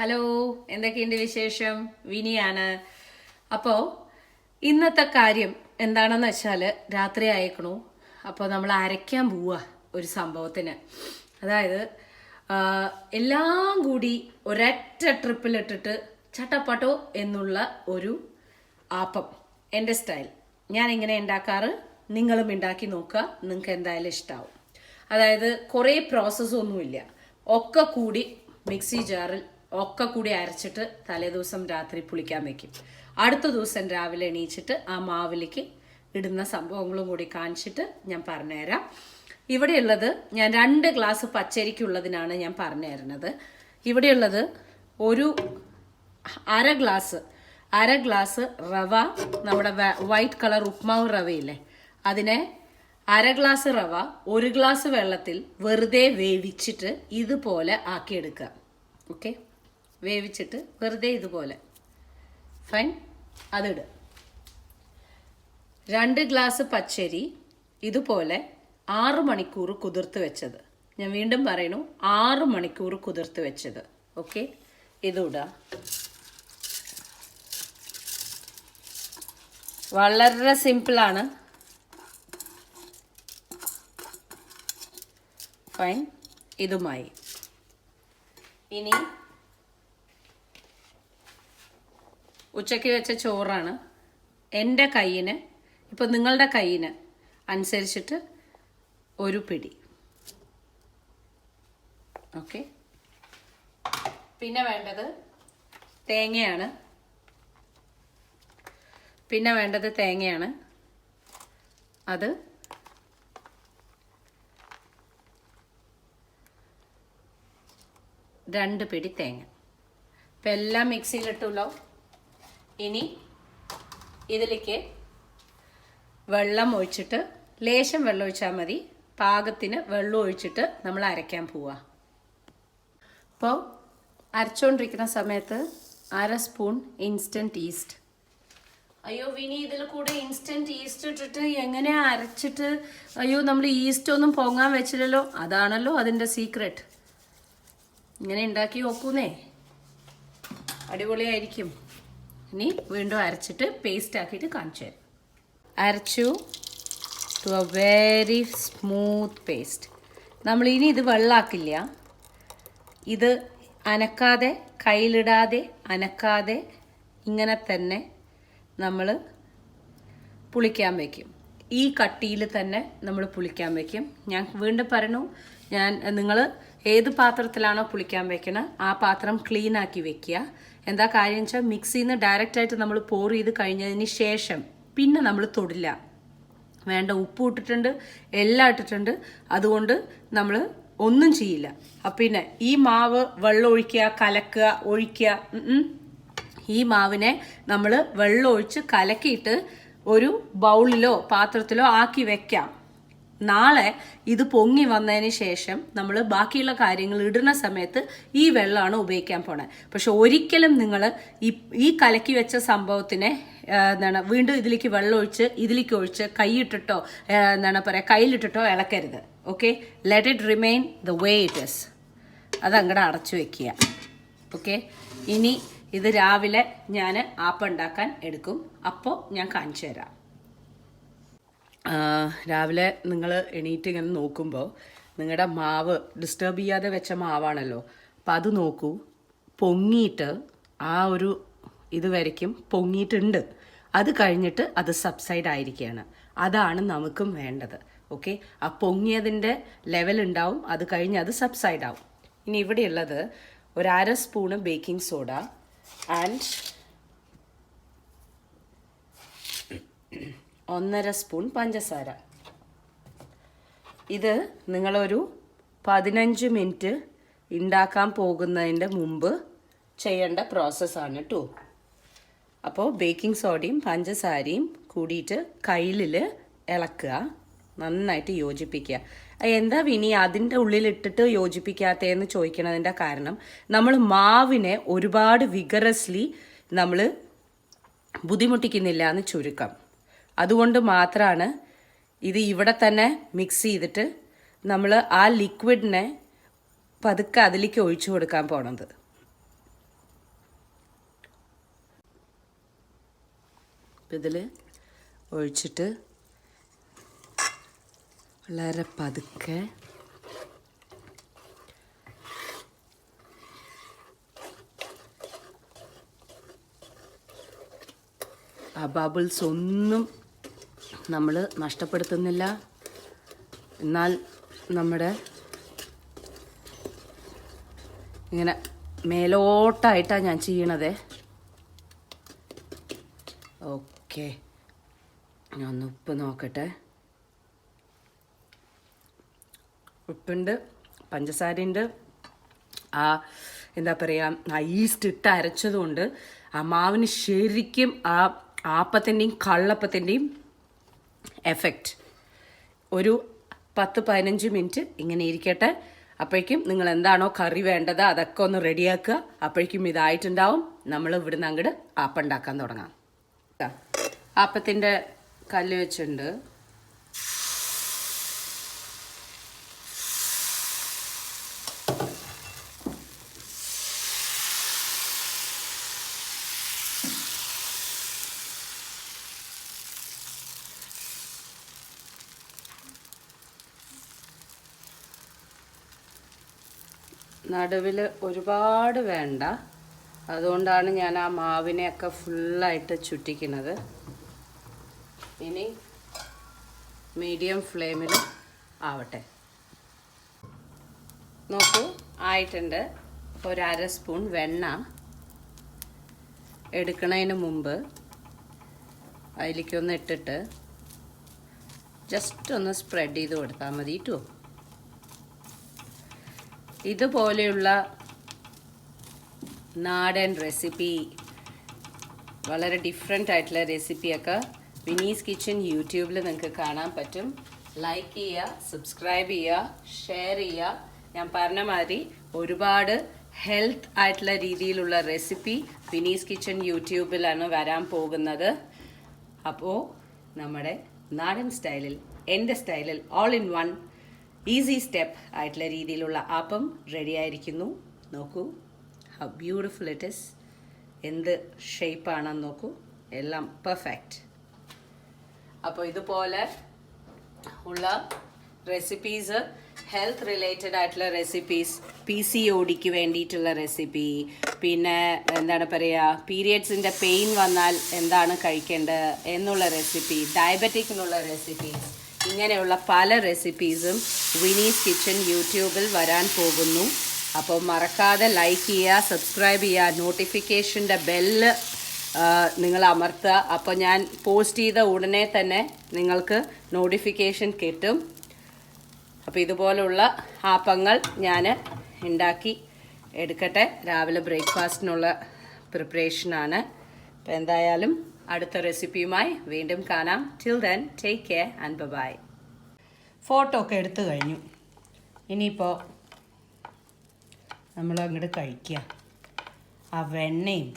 Hello എന്തൊക്കെയുണ്ട് വിശേഷം? വിനിയാണ്. അപ്പോൾ ഇന്നത്തെ കാര്യം എന്താണെന്ന് വെച്ചാൽ രാത്രി അയക്കണു അപ്പോൾ നമ്മൾ അരയ്ക്കാൻ പോവുക ഒരു സംഭവത്തിന്. അതായത് എല്ലാം കൂടി ഒരൊറ്റ ട്രിപ്പിലിട്ടിട്ട് ചട്ടപ്പട്ടോ എന്നുള്ള ഒരു ആപ്പം. എന്റെ സ്റ്റൈൽ. ഞാൻ ഇങ്ങനെ ഉണ്ടാക്കാറ് നിങ്ങളും ഉണ്ടാക്കി നോക്കുക നിങ്ങൾക്ക് എന്തായാലും ഇഷ്ടാവും. അതായത് കുറേ പ്രോസസ്സൊന്നുമില്ല ഒക്കെ കൂടി മിക്സി ജാറിൽ ഒക്കെ കൂടി അരച്ചിട്ട് തലേദിവസം രാത്രി പുളിക്കാൻ വെക്കും. അടുത്ത ദിവസം രാവിലെ എണീച്ചിട്ട് ആ മാവിലേക്ക് ഇടുന്ന സംഭവങ്ങളും കൂടി കാണിച്ചിട്ട് ഞാൻ പറഞ്ഞുതരാം. ഇവിടെയുള്ളത് ഞാൻ രണ്ട് ഗ്ലാസ് പച്ചരിക്കുള്ളതിനാണ് ഞാൻ പറഞ്ഞു തരുന്നത് ഇവിടെയുള്ളത് ഒരു അര ഗ്ലാസ് അര ഗ്ലാസ് റവ നമ്മുടെ വൈറ്റ് കളർ ഉപ്മാവ് റവയില്ലേ? അതിനെ അര ഗ്ലാസ് റവ ഒരു ഗ്ലാസ് വെള്ളത്തിൽ വെറുതെ വേവിച്ചിട്ട് ഇതുപോലെ ആക്കിയെടുക്കുക. ഓക്കെ? വേവിച്ചിട്ട് വെറുതെ ഇതുപോലെ. ഫൈൻ അതിട്. രണ്ട് ഗ്ലാസ് പച്ചരി ഇതുപോലെ ആറ് മണിക്കൂർ കുതിർത്ത് വെച്ചത്. ഞാൻ വീണ്ടും പറയുന്നു ആറ് മണിക്കൂർ കുതിർത്ത് വെച്ചത്. ഓക്കെ ഇതിടുക വളരെ സിമ്പിളാണ്. ഫൈൻ ഇതുമായി. ഇനി ഉച്ചയ്ക്ക് വെച്ച ചോറാണ് എന്റെ കയ്യിന് ഇപ്പം നിങ്ങളുടെ കയ്യിന് അനുസരിച്ചിട്ട് ഒരു പിടി. ഓക്കെ. പിന്നെ വേണ്ടത് തേങ്ങയാണ്. പിന്നെ വേണ്ടത് തേങ്ങയാണ്. അത് രണ്ട് പിടി തേങ്ങ. ഇപ്പം എല്ലാം മിക്സിയിലിട്ടുല്ലോ ഇനി ഇതിലേക്ക് വെള്ളം ഒഴിച്ചിട്ട് ലേശം വെള്ളം ഒഴിച്ചാൽ മതി. പാകത്തിന് വെള്ളം ഒഴിച്ചിട്ട് നമ്മൾ അരയ്ക്കാൻ പോവുക അപ്പോൾ അരച്ചുകൊണ്ടിരിക്കുന്ന സമയത്ത് അര സ്പൂൺ ഇൻസ്റ്റന്റ് ഈസ്റ്റ്. അയ്യോ വിനി ഇതിൽ കൂടെ ഇൻസ്റ്റന്റ് ഈസ്റ്റ് ഇട്ടിട്ട് എങ്ങനെ അരച്ചിട്ട്? അയ്യോ നമ്മൾ ഈസ്റ്റ് ഒന്നും പൊങ്ങാൻ വെച്ചില്ലല്ലോ. അതാണല്ലോ അതിന്റെ സീക്രട്ട് ഇങ്ങനെ ഉണ്ടാക്കി നോക്കൂന്നേ. അടിപൊളിയായിരിക്കും. ഇനി വീണ്ടും അരച്ചിട്ട് പേസ്റ്റ് ആക്കിയിട്ട് കാണിച്ചു തരാം. അരച്ചു to a very smooth paste നമ്മൾ ഇനി ഇത് വെള്ളാക്കില്ല. ഇത് അനക്കാതെ കയ്യിലിടാതെ അനക്കാതെ ഇങ്ങനെ തന്നെ നമ്മൾ പുളിക്കാൻ വയ്ക്കും ഈ കട്ടിയിൽ തന്നെ നമ്മൾ പുളിക്കാൻ വയ്ക്കും ഞാൻ വീണ്ടും പറഞ്ഞു ഞാൻ നിങ്ങൾ ഏത് പാത്രത്തിലാണോ പുളിക്കാൻ വെക്കണത് ആ പാത്രം ക്ലീൻ ആക്കി വെക്കുക. എന്താ കാര്യം വെച്ചാൽ മിക്സിയിൽ നിന്ന് ഡയറക്റ്റ് ആയിട്ട് നമ്മൾ പോർ ചെയ്ത് കഴിഞ്ഞതിന് ശേഷം പിന്നെ നമ്മൾ തൊടില്ല. വേണ്ട ഉപ്പ് ഇട്ടിട്ടുണ്ട് എല്ലാം ഇട്ടിട്ടുണ്ട്. അതുകൊണ്ട് നമ്മൾ ഒന്നും ചെയ്യില്ല. അപ്പം പിന്നെ ഈ മാവ് വെള്ളം ഒഴിക്കുക കലക്കുക ഒഴിക്കുക. ഈ മാവിനെ നമ്മൾ വെള്ളം ഒഴിച്ച് കലക്കിയിട്ട് ഒരു ബൗളിലോ പാത്രത്തിലോ ആക്കി വെക്കാം. നാളെ ഇത് പൊങ്ങി വന്നതിന് ശേഷം നമ്മൾ ബാക്കിയുള്ള കാര്യങ്ങൾ ഇടുന്ന സമയത്ത് ഈ വെള്ളമാണ് ഉപയോഗിക്കാൻ പോണത് പക്ഷെ ഒരിക്കലും നിങ്ങൾ ഈ ഈ കലക്കി വെച്ച സംഭവത്തിനെ എന്താണ് വീണ്ടും ഇതിലേക്ക് വെള്ളം ഒഴിച്ച് ഇതിലേക്ക് ഒഴിച്ച് കൈയിട്ടിട്ടോ എന്താണ് പറയുക കയ്യിലിട്ടിട്ടോ ഇളക്കരുത്. Okay? Let it remain the way it is അത് അങ്ങോട്ട് അടച്ചു വെക്കുക. ഓക്കെ? ഇനി ഇത് രാവിലെ ഞാൻ ആപ്പ് ഉണ്ടാക്കാൻ എടുക്കും. അപ്പോൾ ഞാൻ കാണിച്ചു തരാം. രാവിലെ നിങ്ങൾ എണീറ്റ് ഇങ്ങനെ നോക്കുമ്പോൾ നിങ്ങളുടെ മാവ് ഡിസ്റ്റർബ് ചെയ്യാതെ വെച്ച മാവാണല്ലോ. അപ്പം അത് നോക്കൂ. പൊങ്ങിയിട്ട് ആ ഒരു ഇത് വരയ്ക്കും. പൊങ്ങിയിട്ടുണ്ട് അത് കഴിഞ്ഞിട്ട് അത് സബ്സൈഡ് ആയിരിക്കുകയാണ് അതാണ് നമുക്കും വേണ്ടത്. ഓക്കെ ആ പൊങ്ങിയതിന്റെ ലെവൽ ഉണ്ടാവും. അത് കഴിഞ്ഞ് അത് സബ്സൈഡ് ആവും. ഇനി ഇവിടെയുള്ളത് ഒരു അര സ്പൂണ് ബേക്കിംഗ് സോഡ ആൻഡ് ഒന്നര സ്പൂൺ പഞ്ചസാര. ഇത് നിങ്ങളൊരു പതിനഞ്ച് മിനിറ്റ് ഉണ്ടാക്കാൻ പോകുന്നതിന്റെ മുമ്പ് ചെയ്യേണ്ട പ്രോസസ്സാണ് കേട്ടോ അപ്പോൾ ബേക്കിംഗ് സോഡയും പഞ്ചസാരയും കൂടിയിട്ട് കയ്യിൽ ഇളക്കുക നന്നായിട്ട് യോജിപ്പിക്കുക. എന്താ ഇനി അതിന്റെ ഉള്ളിലിട്ടിട്ട് യോജിപ്പിക്കാത്തതെന്ന് ചോദിക്കണതിന്റെ കാരണം നമ്മൾ മാവിനെ ഒരുപാട് വിഗറസ്ലി നമ്മൾ ബുദ്ധിമുട്ടിക്കുന്നില്ല എന്ന് ചുരുക്കം. അതുകൊണ്ട് മാത്രമാണ് ഇത് ഇവിടെ തന്നെ മിക്സ് ചെയ്തിട്ട് നമ്മൾ ആ ലിക്വിഡിനെ പതുക്കെ അതിലേക്ക് ഒഴിച്ചു കൊടുക്കാൻ പോണത്. ഇതിൽ ഒഴിച്ചിട്ട് വളരെ പതുക്കെ ആ ബബിൾസ് ഒന്നും നമ്മൾ നഷ്ടപ്പെടുത്തുന്നില്ല. എന്നാൽ നമ്മുടെ ഇങ്ങനെ മേലോട്ടായിട്ടാണ് ഞാൻ ചെയ്യണത്. ഓക്കെ. ഞാൻ ഒന്ന് ഉപ്പ് നോക്കട്ടെ. ഉപ്പുണ്ട് പഞ്ചസാരയുണ്ട്. ആ എന്താ പറയുക ആ ഈസ്റ്റ് ഇട്ട് അരച്ചതുകൊണ്ട് ആ മാവിന് ശരിക്കും ആ ആപ്പത്തിന്റെയും കള്ളപ്പത്തിന്റെയും എഫക്റ്റ് ഒരു പത്ത് പതിനഞ്ച് മിനിറ്റ് ഇങ്ങനെ ഇരിക്കട്ടെ. അപ്പോഴേക്കും നിങ്ങൾ എന്താണോ കറി വേണ്ടത് അതൊക്കെ ഒന്ന് റെഡിയാക്കുക. അപ്പോഴേക്കും ഇതായിട്ടുണ്ടാവും. നമ്മൾ ഇവിടുന്ന് അങ്ങോട്ട് ആപ്പുണ്ടാക്കാൻ തുടങ്ങാം. ആപ്പത്തിന്റെ കല്ല് വെച്ചിട്ടുണ്ട്. നടുവിൽ ഒരുപാട് വേണ്ട. അതുകൊണ്ടാണ് ഞാൻ ആ മാവിനെയൊക്കെ ഫുള്ളായിട്ട് ചുറ്റിക്കുന്നത് ഇനി മീഡിയം ഫ്ലെയിമിൽ ആവട്ടെ. നോക്കൂ ആയിട്ടുണ്ട്. ഒരര സ്പൂൺ വെണ്ണ എടുക്കുന്നതിന് മുമ്പ് അതിലേക്കൊന്ന് ഇട്ടിട്ട് ജസ്റ്റ് ഒന്ന് സ്പ്രെഡ് ചെയ്ത് കൊടുത്താൽ മതി. ഇതുപോലെയുള്ള നാടൻ റെസിപ്പി വളരെ ഡിഫറെന്റ് ആയിട്ടുള്ള റെസിപ്പിയൊക്കെ വിനീസ് കിച്ചൻ യൂട്യൂബിൽ നിങ്ങൾക്ക് കാണാൻ പറ്റും. ലൈക്ക് ചെയ്യുക സബ്സ്ക്രൈബ് ചെയ്യുക ഷെയർ ചെയ്യുക. ഞാൻ പറഞ്ഞ മാതിരി ഒരുപാട് ഹെൽത്ത് ആയിട്ടുള്ള രീതിയിലുള്ള റെസിപ്പി വിനീസ് കിച്ചൺ യൂട്യൂബിലാണ് വരാൻ പോകുന്നത്. അപ്പോൾ നമ്മുടെ നാടൻ സ്റ്റൈലിൽ എന്റെ സ്റ്റൈലിൽ all in one easy step ആയിട്ടുള്ള രീതിയിലുള്ള ആപ്പം റെഡി ആയിരിക്കുന്നു. നോക്കൂ. ഹൗ ബ്യൂട്ടിഫുൾ ഇറ്റ് ഇസ് എന്ത് ഷേപ്പാണെന്ന് നോക്കൂ. എല്ലാം പെർഫെക്റ്റ് അപ്പോൾ ഇതുപോലെ ഉള്ള റെസിപ്പീസ് ഹെൽത്ത് റിലേറ്റഡ് ആയിട്ടുള്ള റെസിപ്പീസ് പി സി ഒടിക്ക് വേണ്ടിയിട്ടുള്ള റെസിപ്പി പിന്നെ എന്താണ് പറയുക പീരിയഡ്സിന്റെ പെയിൻ വന്നാൽ എന്താണ് കഴിക്കേണ്ടത് എന്നുള്ള റെസിപ്പി ഡയബറ്റിക്കിനുള്ള റെസിപ്പീസ് ഇങ്ങനെയുള്ള പല റെസിപ്പീസും വിനീസ് കിച്ചൺ യൂട്യൂബിൽ വരാൻ പോകുന്നു. അപ്പോൾ മറക്കാതെ ലൈക്ക് ചെയ്യുക സബ്സ്ക്രൈബ് ചെയ്യുക നോട്ടിഫിക്കേഷന്റെ ബെല്ല് നിങ്ങൾ അമർത്തുക. അപ്പോൾ ഞാൻ പോസ്റ്റ് ചെയ്ത ഉടനെ തന്നെ നിങ്ങൾക്ക് നോട്ടിഫിക്കേഷൻ കിട്ടും. അപ്പോൾ ഇതുപോലുള്ള ആപ്പങ്ങൾ ഞാൻ ഉണ്ടാക്കി എടുക്കട്ടെ. രാവിലെ ബ്രേക്ക്ഫാസ്റ്റിനുള്ള പ്രിപ്പറേഷനാണ് അപ്പോൾ എന്തായാലും അടുത്ത റെസിപ്പിയുമായി വീണ്ടും കാണാം. Till then take care and bye photo ഒക്കെ എടുത്തു കഴിഞ്ഞു. ഇനിയിപ്പോൾ നമ്മൾ അങ്ങോട്ട് കഴിക്കുക ആ വെണ്ണയും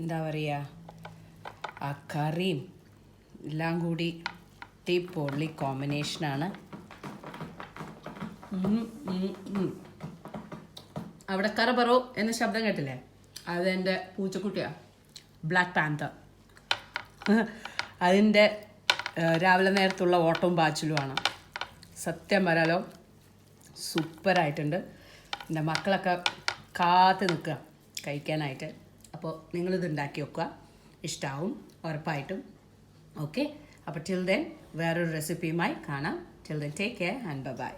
എന്താ പറയുക ആ കറിയും എല്ലാം കൂടി ടീ പൊള്ളി കോമ്പിനേഷനാണ് അവിടെ കറ പറോ എന്ന ശബ്ദം കേട്ടില്ലേ? അതെന്റെ പൂച്ചക്കുട്ടിയാ. ബ്ലാക്ക് പാന്തർ അതിന്റെ രാവിലെ നേരത്തുള്ള ഓട്ടവും പാച്ചിലുമാണ് സത്യം പറയാലോ സൂപ്പറായിട്ടുണ്ട്. എന്റെ മക്കളൊക്കെ കാത്ത് നിൽക്കുക കഴിക്കാനായിട്ട്. അപ്പോൾ നിങ്ങളിത് ഉണ്ടാക്കി വെക്കുക. ഇഷ്ടമാവും ഉറപ്പായിട്ടും. ഓക്കെ? അപ്പോൾ ടിൽ ദെൻ വേറൊരു റെസിപ്പിയുമായി കാണാം. Till then take care and bye